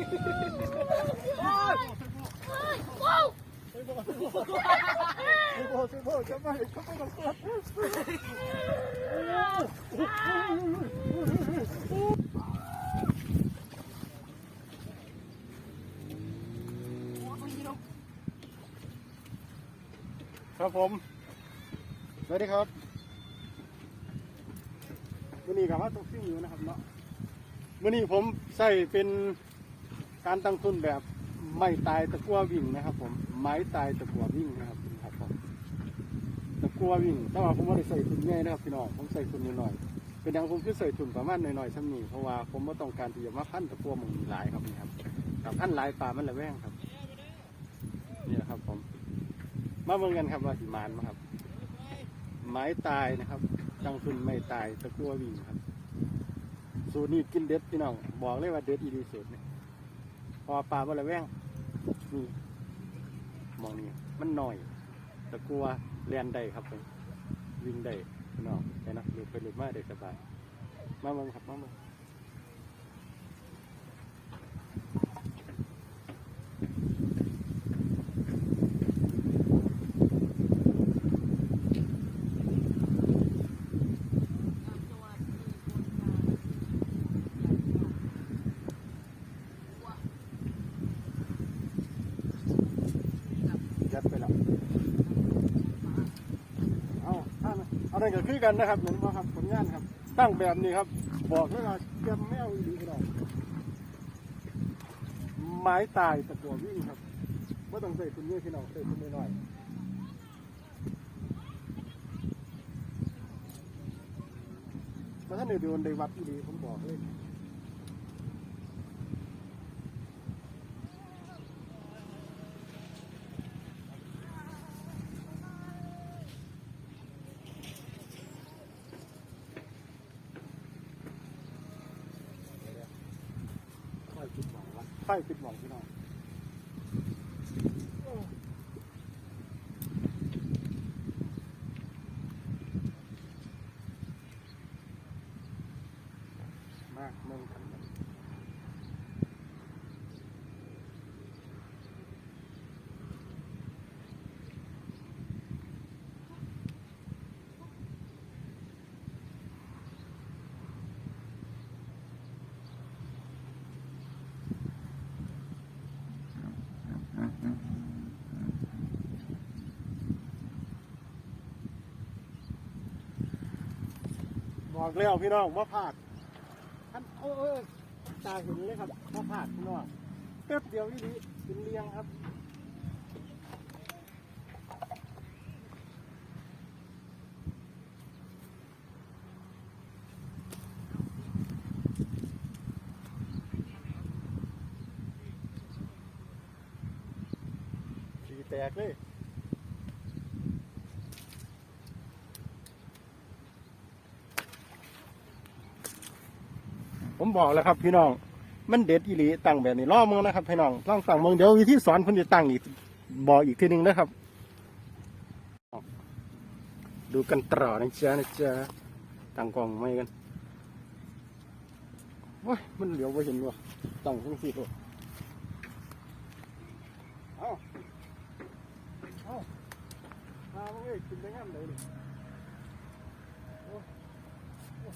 ครับผมสวัสดีครับวันนี้กับว่าตกซิ่งอยู่นะครับเนาะวันนี้ผมใส่เป็น การตั้งทุนแบบไม่ตายตะกัววิ่งนะครับ ผมไม้ตายตะกัววิ่งนะครับครับผมตะกัววิ่งแต่ว่าผมไม่ได้ใส่ทุนง่ายนะครับพี่น้องผมใส่ทุนน้อยๆเป็นอย่างผมคือใส่ทุนประมาณหน่อยๆซ้ำนี้เพราะว่าผมไม่ต้องการที่จะมาพันตะกัวมึงหลายครับนี่ครับกับพันหลายปลามันละแวงครับนี่แหละครับผมมาเมืองกันครับว่าหิมานมาครับ ไม้ตายนะครับจังทุนไม่ตายตะกัววิ่งครับสูตรนี้กินเด็ดพี่น้องบอกเลยว่าเด็ดอีดีสูตรนี่ พอปลาบริแวงนี่มองนี่มันหน่อยตะกัวเลียนได้ครับวิ่งได้พี่น้อนไปนะหลุดไปหลุดมาได้สบาย มาเมืองครับมาเมือง ยัดไปแล้วเอาท่านเอาอะไรก็ คือกันนะครับเหมือนว่าครับผลงานครับ ตั้งแบบนี้ครับ บอกเลยว่าเตรียมแมวอีดีเราไม้ตายตะกัววิ่งครับไม่ต้องใส่คุณเยอะพี่น้องใส่คุณน้อยๆมาท่านเดี๋ยวโดนได้วัดอีดีผมบอกเลย ไฟปิด หวังวะไฟปิดหวังพี่น้องมากเมือง กันเลยบอกแล้วพี่น้องว่าพลาดท่านเออเออตาเห็นเลยครับว่าพลาดพี่น้องแป๊บเดียวนี่ดีเป็นเรียงครับสีแตกเลย ผมบอกแล้วครับ พี่น้อง มันเด็ดอีหลีตั้งแบบนี้ล่อมึงนะครับ พี่น้องลองสั่งมึงเดี๋ยววิธีสอนเพิ่นจะตั้งอีกบอกอีกทีหนึ่งนะครับ ดูกันต่อนะจ๊ะนะจ๊ะตั้งกล้องไม่กันโอ้ยมันเหลียวไปเห็นวะตั้งทั้งสี่ตัวเอาเอามาเว้ยกินได้งามเลยนี่โอ้โอ้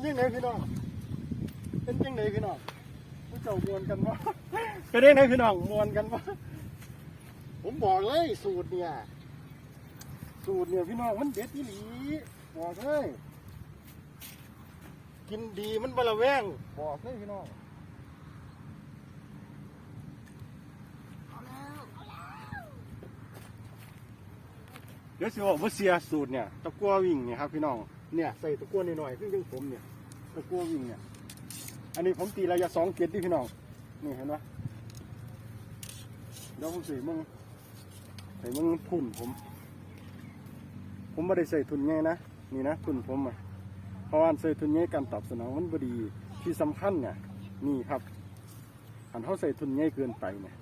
เป็นยังไงพี่น้อง เป็นยังไงพี่น้องผู้เจ้ามวนกันวะก็ได้นะพี่น้องมวนกันวะผมบอกเลยสูตรเนี่ย สูตรเนี่ยพี่น้องมันเด็ดที่หลีบอกเลยกินดีมันบละแวงบอกเลยพี่น้องเดี๋ยวสิบอกว่าเสียสูตรเนี่ยตะกั่ววิ่งเนี่ยครับพี่น้อง เนี่ยใส่ตะกั่วหน่อยๆขึ้นยังผมเนี่ยตะกั่ววิ่งเนี่ยอันนี้ผมตีระยะสองเกตที่พี่น้องนี่เห็นไหมเดี๋ยวผมใส่มึงใส่มึงทุนผม ผมไม่ได้ใส่ทุนไงนะนี่นะทุนผมอะเพราะว่าใส่ทุนไงการตอบสนองมันบดีที่สำคัญเนี่ยนี่ครับอันเขาใส่ทุนไงเกินไปเนี่ย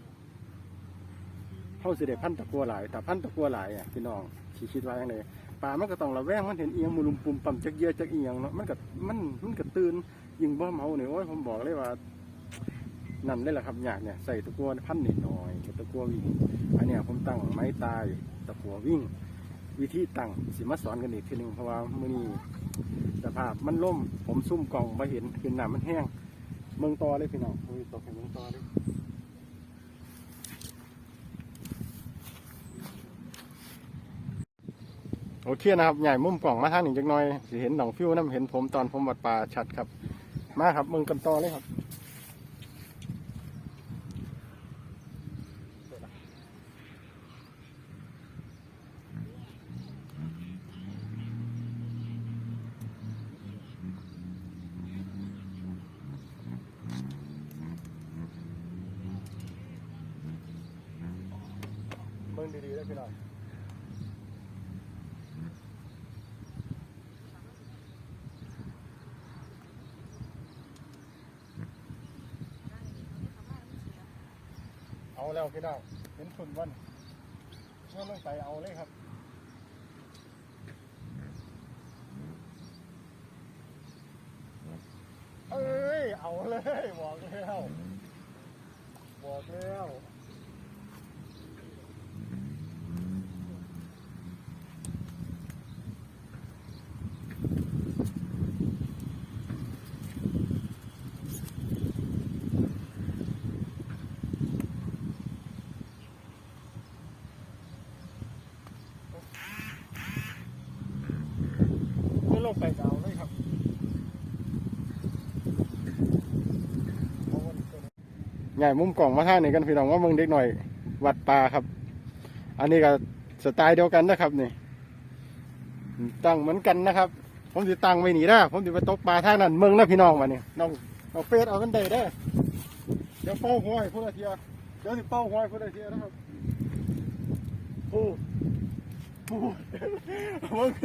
เขาสิได้พันตะกัวหลายแต่พันตะกัวหลายอะพี่น้องคิดคิดว่าอย่างไร ปลามันก็ต้องระแวงมันเห็นเอียงมุลุมปุ่มปั่มจักเยียจักเอียงเนาะมันก็มันมันก็ตื่นยิงบ่เมาเนี่ยโอ้ยผมบอกเลยว่านั่นเลยแหละครับอยากเนี่ยใส่ตะกัวพันนิดหน่อยตะกัววิ่งอันเนี้ยผมตั้งไม้ตายตะกัววิ่ง วิธีตั้งสิมาสอนกันอีกทีหนึ่งเพราะว่ามือนี้สภาพมันล่มผมซุ่มกล่องมาเห็นคือน้ำมันแห้งเมืองตอเลยพี่น้องโอ้ยตกให้เมืองตอเลย โอเคนะครับใหญ่มุมกล่องมาทางนี้จักหน่อยสิเห็นหนองฟิวน้ำเห็นผมตอนผมวัดป่าชัดครับ มาครับมืองกันต่อเลยครับเบิ่งดีๆได้พี่น้อง แล้วพี่น้องเห็นทุนวันเมื่อลงไปเอาเลยครับเอ้ยเอาเลยบอกแล้วบอกแล้ว ลงไปเอาเลยครับใหญ่มุมกล่องมาท่างนี่กันพี่น้องว่าเมืองเด็กหน่อย วัดปลาครับ อันนี้ก็สไตล์เดียวกันนะครับนี่ตั้งเหมือนกันนะครับ ผมจะตั้งไว้หนีนะผมจะไปตกปลาท่านั้นเมืองนะพี่น้องมาเนี่ยน้องเอาเฟสเอากันได้เด้เดี๋ยวเป้าห้อยพูดละเทียเดี๋ยวสิเป้าห้อยพูดละเทียนะครับโอ้ โหเ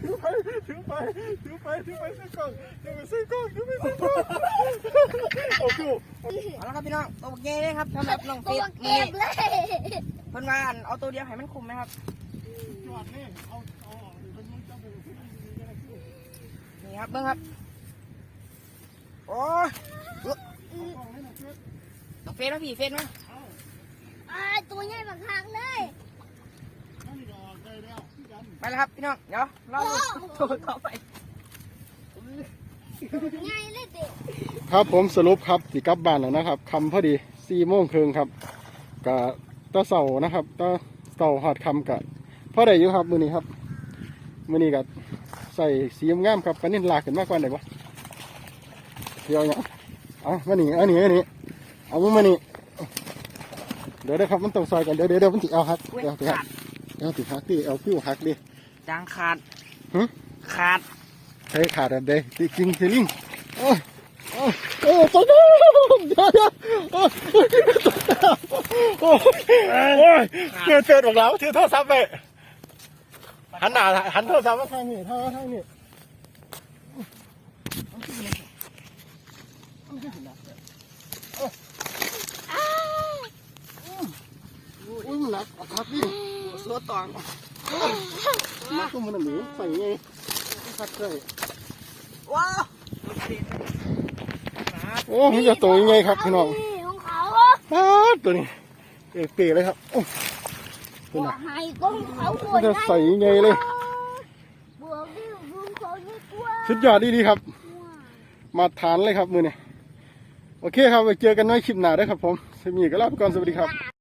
ถือไปถือไปถือไปถือไปใส่กล่องถือไปใส่กล่องถือไปใส่กล่องโอ้โหเอาละครับพี่น้องตัวบักเย่เลยครับสำหรับน้องตัฟิตเก็นี่บเลยเพิ่นว่านเอาตัวเดียวให้มันคุมไหมครับนี่เอาเอาออกดิมันมันจะเป็นที่ดีๆกันนะคือนี่ครับเบิ้งครับ โอ้ยเอากล่องให้หน่อยเพื่อนน้องเฟสมาพี่เฟสมาเอาอ่าตัวใหญ่บักคักเลยไปแล้วครับพี่น้อง เดี๋ยวรอดูตัวต่อไป ใหญ่เลยเด็กครับผมสรุปครับสิกลับบ้านแล้วนะครับคำพอดีสี่โมงครึ่งครับกะตะเสานะครับตะเสาหอดคำกะพอได้อยู่ครับมือนี้ครับมือนี้กะใส่สีงามครับปานนี้ลากขึ้นมากกว่าไหนวะ เดี๋ยวเนี่ยเอามานี่เอานี่เอานี่เอามึงมานี่เดี๋ยวเดี๋ยวครับมันต้องซอยกันเดี๋ยวเดี๋ยวเดี๋ยวมันติเอาหักอุ้ยเดี๋ยวเดี๋ยวขาดเดี๋ยวติหักดิเอาฟิวหักดิจางขาดหึขาดใช้ขาดอันใดติจริงเทลิงโอ้ยโอ้ยโอ้ยตัวเดียวเดี๋ยวเดี๋ยวโอ้ยโอ้ยโอ้ยเกิดเกิดออกแล้วถือโทรศัพท์ไปหันหน้าหันโทรศัพท์มาทางนี้ทางทางนี้ อุ้ยมันหนักอะครับพี่ สัวต องหนักก็มันหนีใส่ไงคัดใส่ว้าวโอ้มันจะโตยังไงครับพี่น้องของเขาป๊าดตัวนี้เอ๋เป๋เลยครับโอ้ตัวบวน่ะกให้ก้มเขามันจะใส่ยังไงเลยบวกดิบุญเขาไม่กลัวสุดยอดดีๆครับ มาทานเลยครับมือนี่โอเคครับไว้เจอกันในคลิปหน้าเด้อครับผมสมีก็ลาไปก่อนสวัสดีครับ